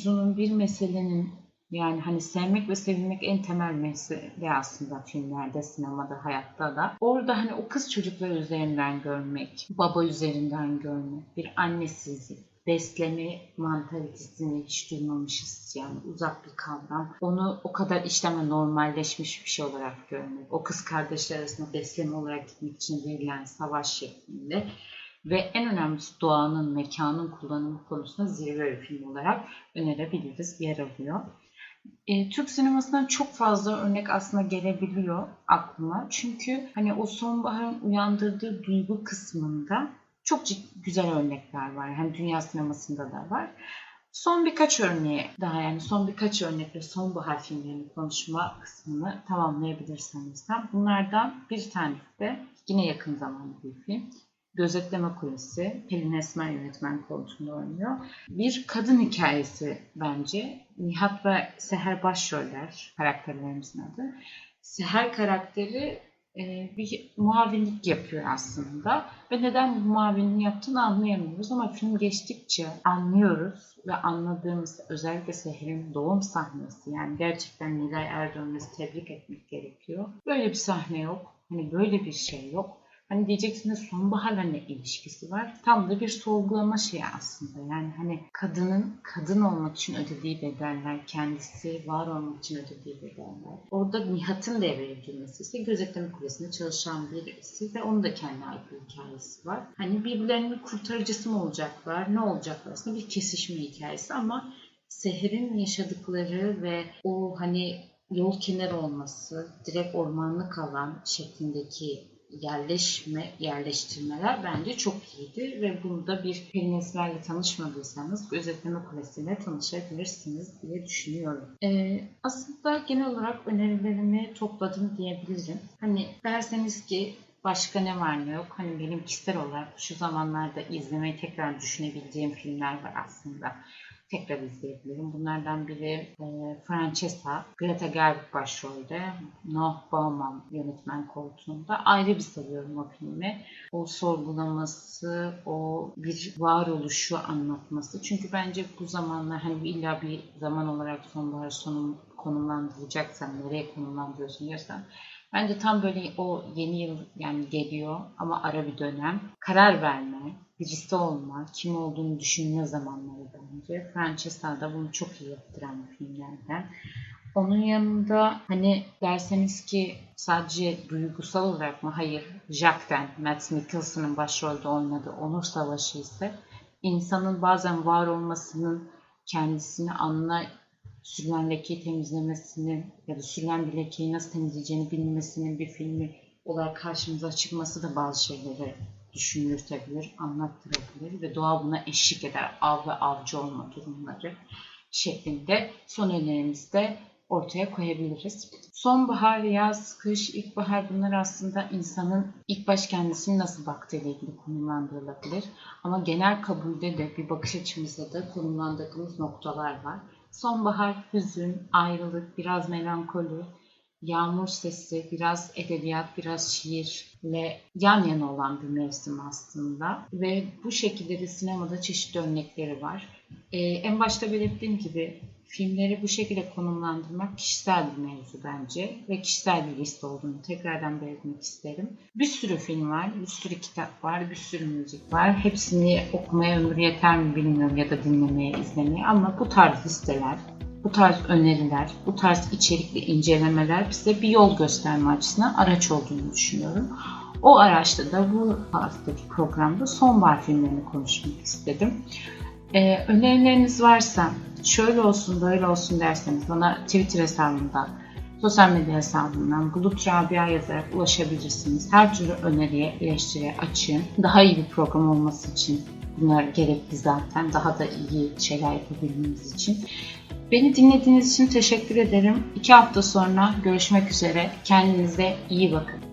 Uzunun bir meselenin yani hani sevmek ve sevilmek en temel mesele aslında filmlerde, sinemada, hayatta da. Orada hani o kız çocukları üzerinden görmek, baba üzerinden görmek, bir annesizlik, besleme mantalitesini hiç duymamışız yani uzak bir kavram. Onu o kadar işleme normalleşmiş bir şey olarak görmek. O kız kardeşler arasında besleme olarak gitmek için verilen savaş şeklinde. Ve en önemlisi doğanın, mekanın kullanımı konusunda zirve bir film olarak önerebiliriz, yer alıyor. E, Türk sinemasından çok fazla örnek aslında gelebiliyor aklıma. Çünkü hani o sonbaharın uyandırdığı duygu kısmında çok cid- güzel örnekler var. Hem dünya sinemasında da var. Son birkaç örneği daha yani son birkaç örnekle sonbahar filmlerini konuşma kısmını tamamlayabilirseniz de bunlardan bir tanesi de yine yakın zamanda bir film. Gözetleme Kulesi, Pelin Esmer yönetmen koltuğunda oynuyor. Bir kadın hikayesi bence. Nihat ve Seher başroller karakterlerimizin adı. Seher karakteri e, bir muavinlik yapıyor aslında ve neden bu muavinliği yaptığını anlayamıyoruz ama film geçtikçe anlıyoruz ve anladığımız özellikle Seher'in doğum sahnesi yani gerçekten Nilay Erdoğan'ı tebrik etmek gerekiyor. Böyle bir sahne yok. Hani böyle bir şey yok. Hani diyeceksiniz sonbaharla ne ilişkisi var? Tam da bir sorgulama şeyi aslında. Yani hani kadının kadın olmak için ödediği bedeller, kendisi var olmak için ödediği bedeller. Orada Nihat'ın devreye girmesi ise gözetleme kulesinde çalışan birisi ve onun da kendi ait bir hikayesi var. Hani birbirlerinin kurtarıcısı mı olacaklar, ne olacaklar aslında bir kesişme hikayesi ama Seher'in yaşadıkları ve o hani yol kenarı olması, direkt ormanlık alan şeklindeki yerleşme, yerleştirmeler bence çok iyiydi ve burada bir Pelin Esmer'le tanışmadıysanız Gözetleme Kulesi'yle tanışabilirsiniz diye düşünüyorum. Ee, aslında genel olarak önerilerimi topladım diyebilirim. Hani derseniz ki başka ne var ne yok. Hani benim kişisel olarak şu zamanlarda izlemeyi tekrar düşünebileceğim filmler var aslında tekrar izleyebilirim. Bunlardan biri e, Francesca, Greta Gerwig başrolde, Noah Baumbach yönetmen koltuğunda. Ayrı bir seviyorum o filmi. O sorgulaması, o bir varoluşu anlatması. Çünkü bence bu zamanlar hani illa bir zaman olarak sonbahar sonu konumlandıracaksan, nereye konumlandırıyorsun dersen Bence tam böyle o yeni yıl yani geliyor ama ara bir dönem. Karar verme, birisi olma, kim olduğunu düşünme zamanları bence. Francesca da bunu çok iyi yaptıran bir filmlerden. Onun yanında hani derseniz ki sadece duygusal olarak mı? Hayır. Jack'ten, Matt Mikkelsen'ın başrolde oynadığı Onur Savaşı ise insanın bazen var olmasının kendisini anla sürülen lekeyi temizlemesini ya da sürülen bir lekeyi nasıl temizleyeceğini bilmesinin bir filmi olarak karşımıza çıkması da bazı şeyleri düşündürtebilir, anlattırabilir ve doğa buna eşlik eder. Av ve avcı olma durumları şeklinde son önerimizde ortaya koyabiliriz. Sonbahar, yaz, kış, ilkbahar bunlar aslında insanın ilk baş kendisini nasıl baktığıyla ilgili konumlandırılabilir. Ama genel kabulde de bir bakış açımızda da konumlandırdığımız noktalar var. Sonbahar, hüzün, ayrılık, biraz melankoli, yağmur sesi, biraz edebiyat, biraz şiirle yan yana olan bir mevsim aslında. Ve bu şekilde de sinemada çeşitli örnekleri var. Ee, en başta belirttiğim gibi filmleri bu şekilde konumlandırmak kişisel bir mevzu bence ve kişisel bir liste olduğunu tekrardan belirtmek isterim. Bir sürü film var, bir sürü kitap var, bir sürü müzik var. Hepsini okumaya ömür yeter mi bilmiyorum ya da dinlemeye, izlemeye ama bu tarz listeler, bu tarz öneriler, bu tarz içerikli incelemeler bize bir yol gösterme açısından araç olduğunu düşünüyorum. O araçta da bu haftaki programda sonbahar filmlerini konuşmak istedim. Ee, önerileriniz varsa şöyle olsun böyle olsun derseniz bana Twitter hesabımdan, sosyal medya hesabımdan Bulut Rabia yazarak ulaşabilirsiniz. Her türlü öneriye, eleştiriye açığım. Daha iyi bir program olması için bunlar gerekli zaten. Daha da iyi şeyler yapabilmemiz için. Beni dinlediğiniz için teşekkür ederim. İki hafta sonra görüşmek üzere. Kendinize iyi bakın.